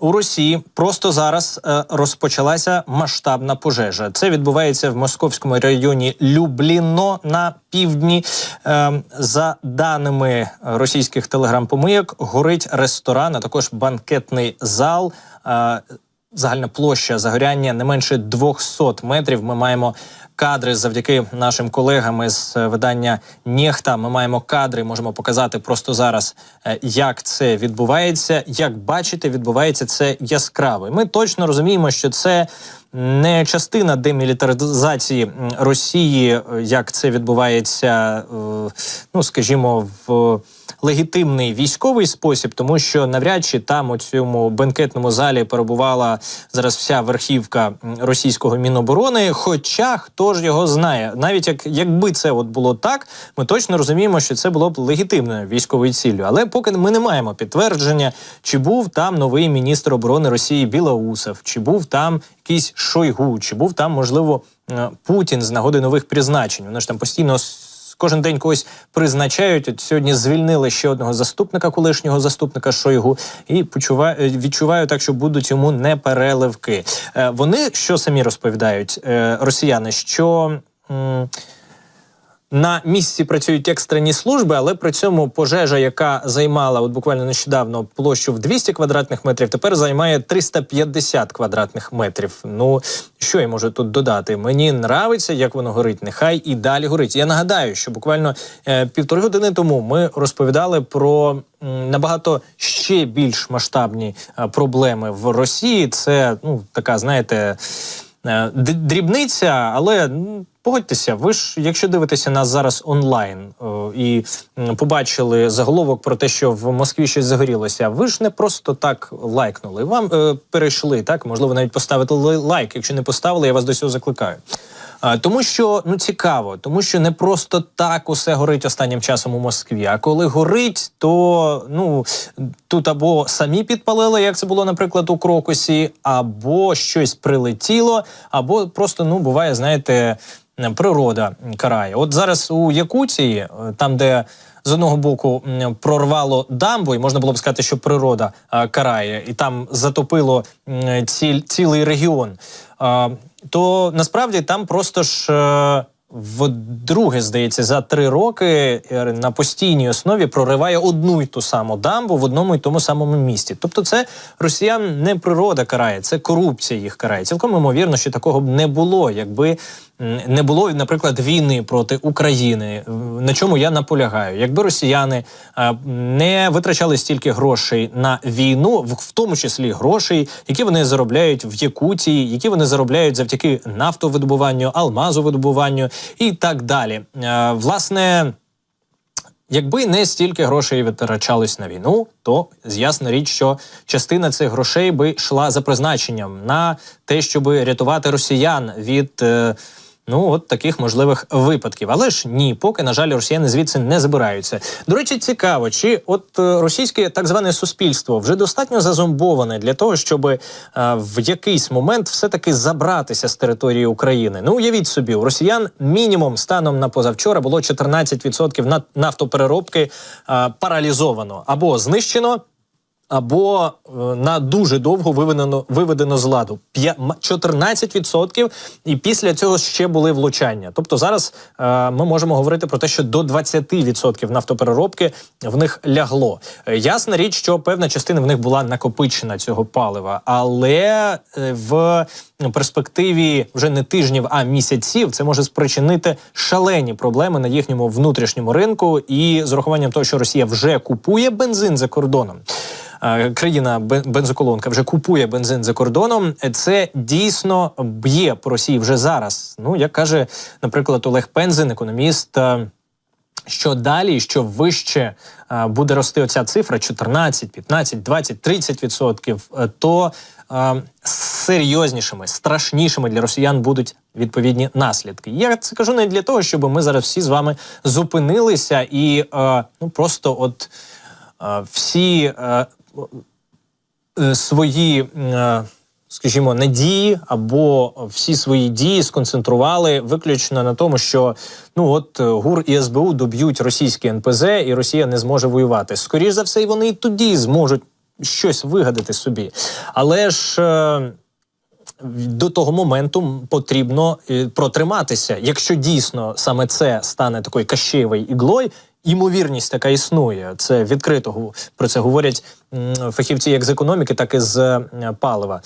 У Росії просто зараз е, розпочалася масштабна пожежа. Це відбувається в московському районі Любліно на півдні. Е, за даними російських телеграм-помийок, горить ресторан, а також банкетний зал. Е, загальна площа загоряння не менше 200 метрів. Ми маємо кадри завдяки нашим колегам з е, видання Нєхта. Ми маємо кадри, можемо показати просто зараз, е, як це відбувається. Як бачите, відбувається це яскраво. І Ми точно розуміємо, що це. Не частина демілітаризації Росії, е, як це відбувається, е, ну скажімо, в легітимний військовий спосіб, тому що навряд чи там у цьому бенкетному залі перебувала зараз вся верхівка російського міноборони. Хоча хто ж його знає, навіть як якби це от було так, ми точно розуміємо, що це було б легітимною військовою ціллю. Але поки ми не маємо підтвердження, чи був там новий міністр оборони Росії Білоусов, чи був там якийсь Шойгу, чи був там можливо е, Путін з нагоди нових призначень. Вони ж там постійно кожен день когось призначають. От сьогодні звільнили ще одного заступника, колишнього заступника Шойгу, і почуваю, е, відчуваю так, що будуть йому непереливки. переливки. Вони що самі розповідають е, росіяни, що. На місці працюють екстрені служби, але при цьому пожежа, яка займала от буквально нещодавно площу в 200 квадратних метрів, тепер займає 350 квадратних метрів. Ну що я можу тут додати? Мені нравиться, як воно горить. Нехай і далі горить. Я нагадаю, що буквально е, півтори години тому ми розповідали про набагато ще більш масштабні е, проблеми в Росії. Це ну така, знаєте. Е, дрібниця, але погодьтеся, ви ж, якщо дивитеся нас зараз онлайн і побачили заголовок про те, що в Москві щось загорілося, ви ж не просто так лайкнули. Вам е, перейшли так, можливо, навіть поставити лайк. Якщо не поставили, я вас до цього закликаю. Тому що ну цікаво, тому що не просто так усе горить останнім часом у Москві. А коли горить, то ну тут або самі підпалили, як це було, наприклад, у Крокусі, або щось прилетіло, або просто ну буває, знаєте, природа карає. От зараз у Якутії, е, там де з одного боку прорвало дамбу, і можна було б сказати, що природа е, карає, і там затопило ціль, цілий регіон. Е, то насправді там просто ж. Е, Вдруге, здається, за три роки е, на постійній основі прориває одну й ту саму дамбу в одному й тому самому місті. Тобто, це росіян не природа карає, це корупція їх карає. Цілком ймовірно, що такого б не було, якби не було, наприклад, війни проти України. На чому я наполягаю? Якби росіяни е, не витрачали стільки грошей на війну, в тому числі грошей, які вони заробляють в Якутії, які вони заробляють завдяки нафтовидобуванню, алмазовидобуванню і так далі. Е, Власне. Якби не стільки грошей витрачались на війну, то з'ясна річ, що частина цих грошей би йшла за призначенням на те, щоб рятувати росіян від. е, Ну, от таких можливих випадків. Але ж ні, поки, на жаль, росіяни звідси не забираються. До речі, цікаво, чи от е, російське так зване суспільство вже достатньо зазомбоване для того, щоб е, в якийсь момент все-таки забратися з території України. Ну, уявіть собі, у росіян мінімум станом на позавчора було 14% на- нафтопереробки е, паралізовано або знищено. Або е, на дуже довго виведено виведено з ладу П'я- м- 14%, і після цього ще були влучання. Тобто зараз е, ми можемо говорити про те, що до 20% нафтопереробки в них лягло. Е, ясна річ, що певна частина в них була накопичена цього палива, але е, в перспективі вже не тижнів, а місяців це може спричинити шалені проблеми на їхньому внутрішньому ринку, і з урахуванням того, що Росія вже купує бензин за кордоном. Е, Країна бен- бензоколонка вже купує бензин за кордоном. Це дійсно б'є по Росії вже зараз. Ну як каже, наприклад, Олег Пензин, економіст. е, що далі, що вище е, буде рости оця цифра 14, 15, 20, 30 відсотків, то е, серйознішими, страшнішими для росіян будуть відповідні наслідки. Я це кажу не для того, щоб ми зараз всі з вами зупинилися і е, ну просто от е, всі е, свої. Е, Скажімо, надії або всі свої дії сконцентрували виключно на тому, що ну от е, ГУР і СБУ доб'ють російські НПЗ, і Росія не зможе воювати. Скоріше за все, вони і тоді зможуть щось вигадати собі. Але ж. Е, до того моменту потрібно е, протриматися. Якщо дійсно саме це стане такою кащеєвою іглою, ймовірність така існує. Це відкрито про це говорять фахівці як з економіки, так і з е, палива.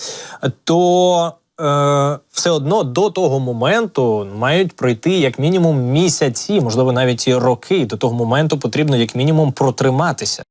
То е, все одно до того моменту мають пройти як мінімум місяці, можливо, навіть і роки. До того моменту потрібно як мінімум протриматися.